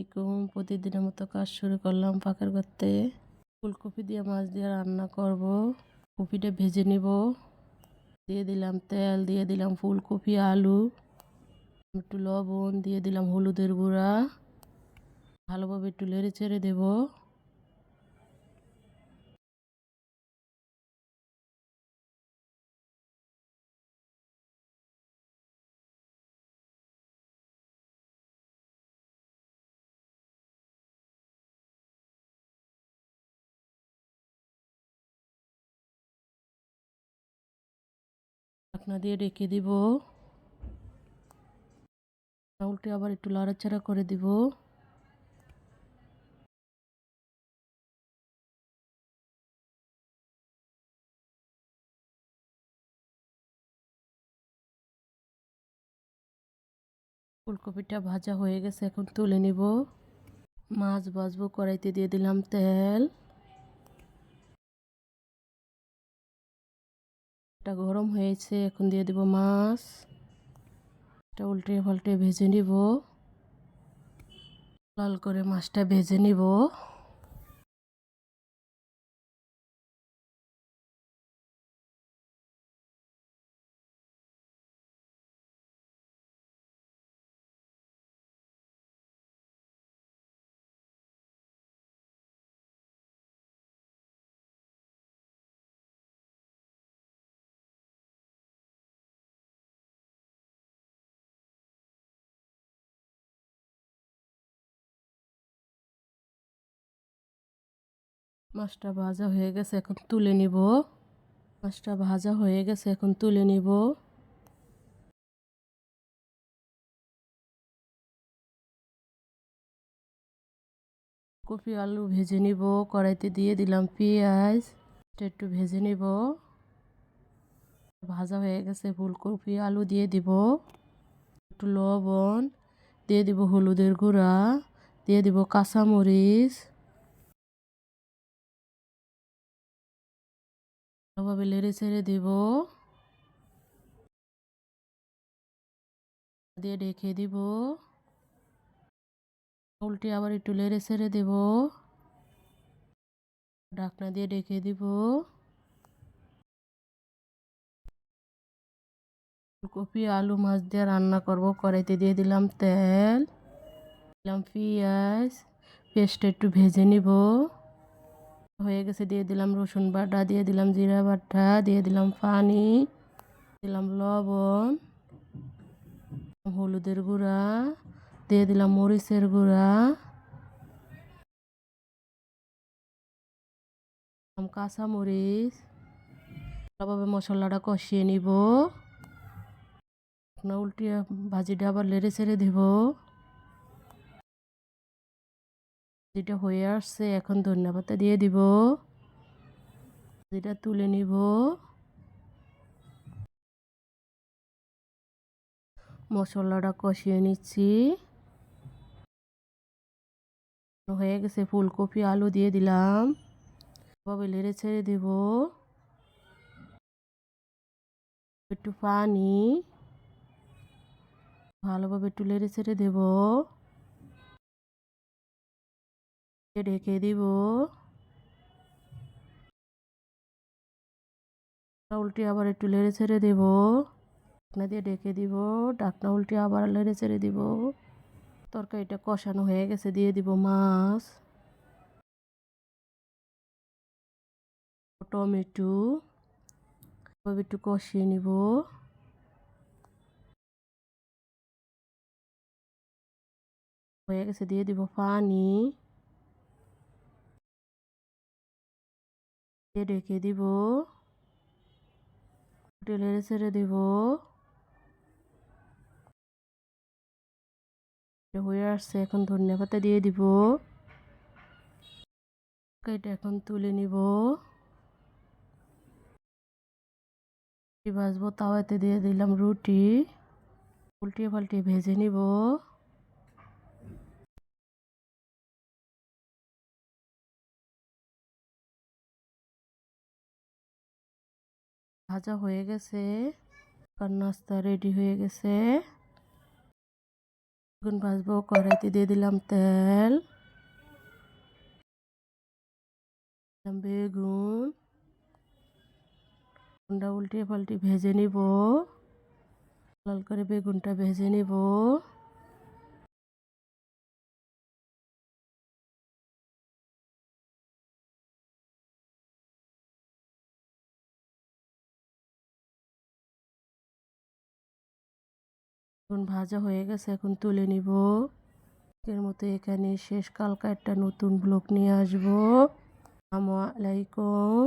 আলাইকুম। প্রতিদিনের মতো কাজ শুরু করলাম পাকের করতে ফুলকপি দিয়ে মাছ দিয়ে রান্না করব। কপিটা ভেজে নিব। দিয়ে দিলাম তেল, দিয়ে দিলাম ফুলকপি, আলু, একটু লবণ, দিয়ে দিলাম হলুদের গুঁড়া। ভালোভাবে একটু লেড়ে চেড়ে দেবো। ঢাকনা দিয়ে রেখে দিব। উল্টে আবার একটু লাড়াচাড়া করে দিব। ফুলকপিটা ভাজা হয়ে গেছে, এখন তুলে নিব। মাছ ভাজবো, কড়াইতে দিয়ে দিলাম তেল। এটা গরম হয়েছে, এখন দিয়ে দেব মাছ। এটা উল্টে পাল্টে ভেজে নিব। লাল করে মাছটা ভেজে নিব। মাছটা ভাজা হয়ে গেছে, এখন তুলে নিব। মাছটা ভাজা হয়ে গেছে, এখন তুলে নিব। কপি আলু ভেজে নিব, কড়াইতে দিয়ে দিলাম পেঁয়াজ একটু ভেজে নিব। ভাজা হয়ে গেছে, ফুলকপি আলু দিয়ে দিব। একটু লবণ, দিয়ে দিব হলুদের গুঁড়া, দিয়ে দিব কাঁচামরিচ। ভালোভাবে লেড়ে ছেড়ে দেব। দিয়ে রেখে দিব। উল্টে আবার একটু লেড়ে ছেড়ে দেব। ঢাকনা দিয়ে রেখে দিব। ফুলকপি, আলু, মাছ দিয়ে রান্না করব। কড়াইতে দিয়ে দিলাম তেল, দিলাম পেঁয়াজ, পেস্টটা একটু ভেজে নিব। হয়ে গেছে, দিয়ে দিলাম রসুন বাটা, দিয়ে দিলাম জিরা বাটা, দিয়ে দিলাম পানি, দিলাম লবণ, হলুদের গুঁড়া, দিয়ে দিলাম মরিচের গুঁড়া কাঁচা মরিচ ভালোভাবে মশলাটা কষিয়ে নিব। উল্টিয়ে ভাজিটা আবার লেড়ে ছেড়ে দেব। যেটা হয়ে আসছে, এখন ধন্যবাদটা দিয়ে দিব। যেটা তুলে নিব। মশলাটা কষিয়ে নিচ্ছি। হয়ে গেছে, ফুলকপি, আলু দিয়ে দিলাম। ভাবে লেড়ে ছেড়ে দেব। একটু পানি। ভালোভাবে একটু লেড়ে ছেড়ে দেবো। ঢেকে দিব? উল্টে আবার একটু লেড়ে ছেড়ে দেব। ঢাকনা দিয়ে ঢেকে দিব। ঢাকনা উল্টে আবার লেড়ে ছেড়ে দিব। তরকারিটা কষানো হয়ে গেছে, দিয়ে দিব মাছ। টমেটো একটু কষিয়ে নিব। হয়ে গেছে, দিয়ে দিব পানি। রেখে দিব? টেলে ছেড়ে দিব? হয়ে আসছে, এখন ধনিয়া পাতা দিয়ে দিব। এটা এখন তুলে নিব। ভাজবো, তাওয়াতে দিয়ে দিলাম রুটি। উল্টিয়ে পাল্টিয়ে ভেজে নিব। ভাজা হয়ে গেছে। আর নাস্তা রেডি হয়ে গেছে। বেগুন ভাজবো, কড়াইতে দিয়ে দিলাম তেল। বেগুন। বেগুনটা উল্টে পাল্টে ভেজে নিব। লাল করে বেগুনটা ভেজে নিব। এখন ভাজা হয়ে গেছে, এখন তুলে নিব। এর মতো এখানে শেষ, কালকা একটা নতুন ব্লগ নিয়ে আসব। আসসালামু আলাইকুম।